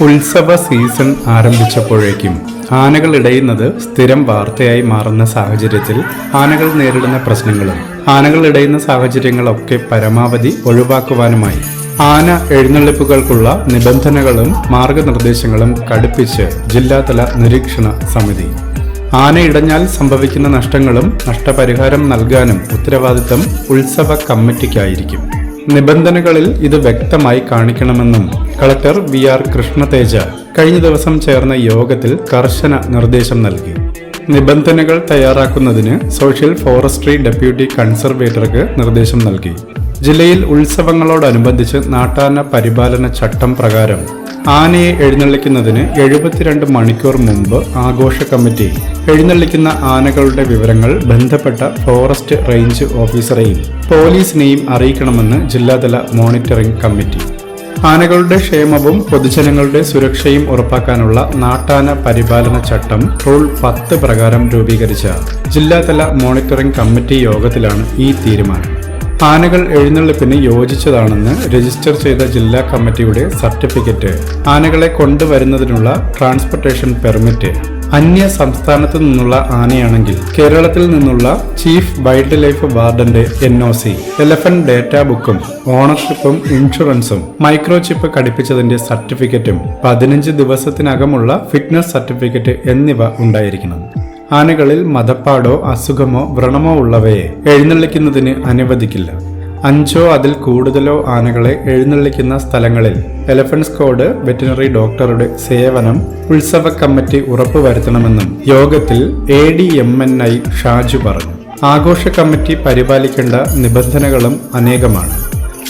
ഉത്സവ സീസൺ ആരംഭിച്ചപ്പോഴേക്കും ആനകൾ ഇടയുന്നത് സ്ഥിരം വാർത്തയായി മാറുന്ന സാഹചര്യത്തിൽ ആനകൾ നേരിടുന്ന പ്രശ്നങ്ങളും ആനകൾ ഇടയുന്ന സാഹചര്യങ്ങളൊക്കെ പരമാവധി ഒഴിവാക്കുവാനുമായി. ആന എഴുന്നള്ളിപ്പുകൾക്കുള്ള നിബന്ധനകളും മാർഗനിർദ്ദേശങ്ങളും കടുപ്പിച്ച് ജില്ലാതല നിരീക്ഷണ സമിതി. ആന ഇടഞ്ഞാൽ സംഭവിക്കുന്ന നഷ്ടങ്ങളും നഷ്ടപരിഹാരം നൽകാനും ഉത്തരവാദിത്തം ഉത്സവ കമ്മിറ്റിക്കായിരിക്കും. നിബന്ധനകളിൽ ഇത് വ്യക്തമായി കാണിക്കണമെന്നും കളക്ടർ വി ആർ കൃഷ്ണതേജ കഴിഞ്ഞ ദിവസം ചേർന്ന യോഗത്തിൽ കർശന നിർദ്ദേശം നൽകി. നിബന്ധനകൾ തയ്യാറാക്കുന്നതിന് സോഷ്യൽ ഫോറസ്ട്രി ഡെപ്യൂട്ടി കൺസർവേറ്റർക്ക് നിർദ്ദേശം നൽകി. ജില്ലയിൽ ഉത്സവങ്ങളോടനുബന്ധിച്ച് നാട്ടാന പരിപാലന ചട്ടം പ്രകാരം ആനയെ എഴുന്നള്ളിക്കുന്നതിന് എഴുപത്തിരണ്ട് മണിക്കൂർ മുമ്പ് ആഘോഷ കമ്മിറ്റി എഴുന്നള്ളിക്കുന്ന ആനകളുടെ വിവരങ്ങൾ ബന്ധപ്പെട്ട ഫോറസ്റ്റ് റേഞ്ച് ഓഫീസറെയും പോലീസിനെയും അറിയിക്കണമെന്ന് ജില്ലാതല മോണിറ്ററിംഗ് കമ്മിറ്റി. ആനകളുടെ ക്ഷേമവും പൊതുജനങ്ങളുടെ സുരക്ഷയും ഉറപ്പാക്കാനുള്ള നാട്ടാന പരിപാലന ചട്ടം റൂൾ പത്ത് പ്രകാരം രൂപീകരിച്ച ജില്ലാതല മോണിറ്ററിംഗ് കമ്മിറ്റി യോഗത്തിലാണ് ഈ തീരുമാനം. ആനകൾ എഴുന്നള്ളിപ്പിന് യോജിച്ചതാണെന്ന് രജിസ്റ്റർ ചെയ്ത ജില്ലാ കമ്മിറ്റിയുടെ സർട്ടിഫിക്കറ്റ്. ആനകളെ കൊണ്ടുവരുന്നതിനുള്ള ട്രാൻസ്പോർട്ടേഷൻ പെർമിറ്റ്. അന്യ സംസ്ഥാനത്തു നിന്നുള്ള ആനയാണെങ്കിൽ കേരളത്തിൽ നിന്നുള്ള chief wildlife വാർഡന്റെ N O C elephant data ബുക്കും ഓണർഷിപ്പും ഇൻഷുറൻസും മൈക്രോചിപ്പ് ഘടിപ്പിച്ചതിന്റെ സർട്ടിഫിക്കറ്റും പതിനഞ്ച് ദിവസത്തിനകമുള്ള ഫിറ്റ്നസ് സർട്ടിഫിക്കറ്റ് എന്നിവ ഉണ്ടായിരിക്കണം. ആനകളിൽ മതപ്പാടോ അസുഖമോ വ്രണമോ ഉള്ളവയെ എഴുന്നള്ളിക്കുന്നതിന് അനുവദിക്കില്ല. അഞ്ചോ അതിൽ കൂടുതലോ ആനകളെ എഴുന്നള്ളിക്കുന്ന സ്ഥലങ്ങളിൽ എലഫന്റ് സ്ക്വാഡ് വെറ്റിനറി ഡോക്ടറുടെ സേവനം ഉത്സവ കമ്മിറ്റി ഉറപ്പുവരുത്തണമെന്നും യോഗത്തിൽ A D M N I Shaju പറഞ്ഞു. ആഘോഷ കമ്മിറ്റി പരിപാലിക്കേണ്ട നിബന്ധനകളും അനേകമാണ്.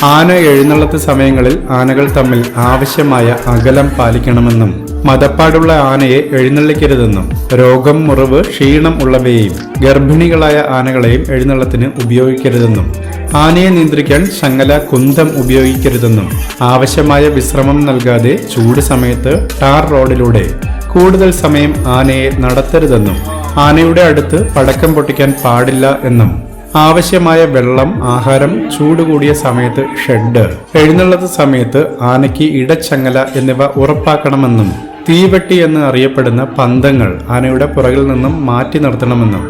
ആന എഴുന്നള്ളത്ത് സമയങ്ങളിൽ ആനകൾ തമ്മിൽ ആവശ്യമായ അകലം പാലിക്കണമെന്നും മതപ്പാടുള്ള ആനയെ എഴുന്നള്ളിക്കരുതെന്നും രോഗം മുറിവ് ക്ഷീണം ഉള്ളവയെയും ഗർഭിണികളായ ആനകളെയും എഴുന്നള്ളത്തിന് ഉപയോഗിക്കരുതെന്നും ആനയെ നിയന്ത്രിക്കാൻ ശങ്ങല കുന്തം ഉപയോഗിക്കരുതെന്നും ആവശ്യമായ വിശ്രമം നൽകാതെ ചൂട് സമയത്ത് ടാർ റോഡിലൂടെ കൂടുതൽ സമയം ആനയെ നടത്തരുതെന്നും ആനയുടെ അടുത്ത് പടക്കം പൊട്ടിക്കാൻ പാടില്ല എന്നും ആവശ്യമായ വെള്ളം ആഹാരം ചൂട് കൂടിയ സമയത്ത് ഷെഡ് എഴുന്നള്ളത് സമയത്ത് ആനയ്ക്ക് ഇടച്ചങ്ങല എന്നിവ ഉറപ്പാക്കണമെന്നും തീവെട്ടി എന്ന് അറിയപ്പെടുന്ന പന്തങ്ങൾ ആനയുടെ പുറകിൽ നിന്നും മാറ്റി നിർത്തണമെന്നും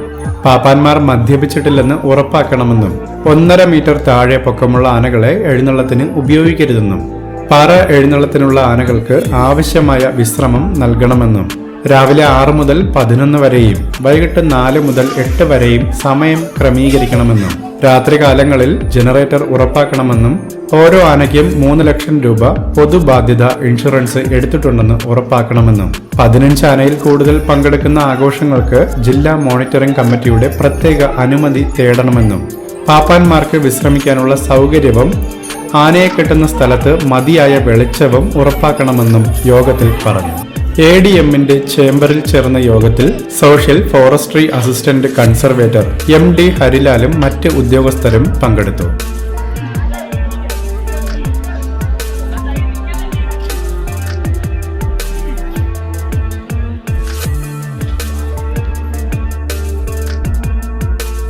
പാപ്പാന്മാർ മദ്യപിച്ചിട്ടില്ലെന്ന് ഉറപ്പാക്കണമെന്നും ഒന്നര മീറ്റർ താഴെ പൊക്കമുള്ള ആനകളെ എഴുന്നള്ളത്തിന് ഉപയോഗിക്കരുതെന്നും പാറ എഴുന്നള്ളത്തിനുള്ള ആനകൾക്ക് ആവശ്യമായ വിശ്രമം നൽകണമെന്നും രാവിലെ ആറ് മുതൽ പതിനൊന്ന് വരെയും വൈകിട്ട് നാല് മുതൽ എട്ട് വരെയും സമയം ക്രമീകരിക്കണമെന്നും. രാത്രികാലങ്ങളിൽ ജനറേറ്റർ ഉറപ്പാക്കണമെന്നും ഓരോ ആനയ്ക്കും മൂന്ന് ലക്ഷം രൂപ പൊതുബാധ്യത ഇൻഷുറൻസ് എടുത്തിട്ടുണ്ടെന്ന് ഉറപ്പാക്കണമെന്നും. പതിനഞ്ച് ആനയിൽ കൂടുതൽ പങ്കെടുക്കുന്ന ആഘോഷങ്ങൾക്ക് ജില്ലാ മോണിറ്ററിംഗ് കമ്മിറ്റിയുടെ പ്രത്യേക അനുമതി തേടണമെന്നും. പാപ്പാന്മാർക്ക് വിശ്രമിക്കാനുള്ള സൗകര്യവും ആനയെ കെട്ടുന്ന സ്ഥലത്ത് മതിയായ വെളിച്ചവും ഉറപ്പാക്കണമെന്നും യോഗത്തിൽ പറഞ്ഞു. എ ഡി എമ്മിന്റെ ചേംബറിൽ ചേർന്ന യോഗത്തിൽ social forestry assistant conservator M D ഹരിലാലും മറ്റ് ഉദ്യോഗസ്ഥരും പങ്കെടുത്തു.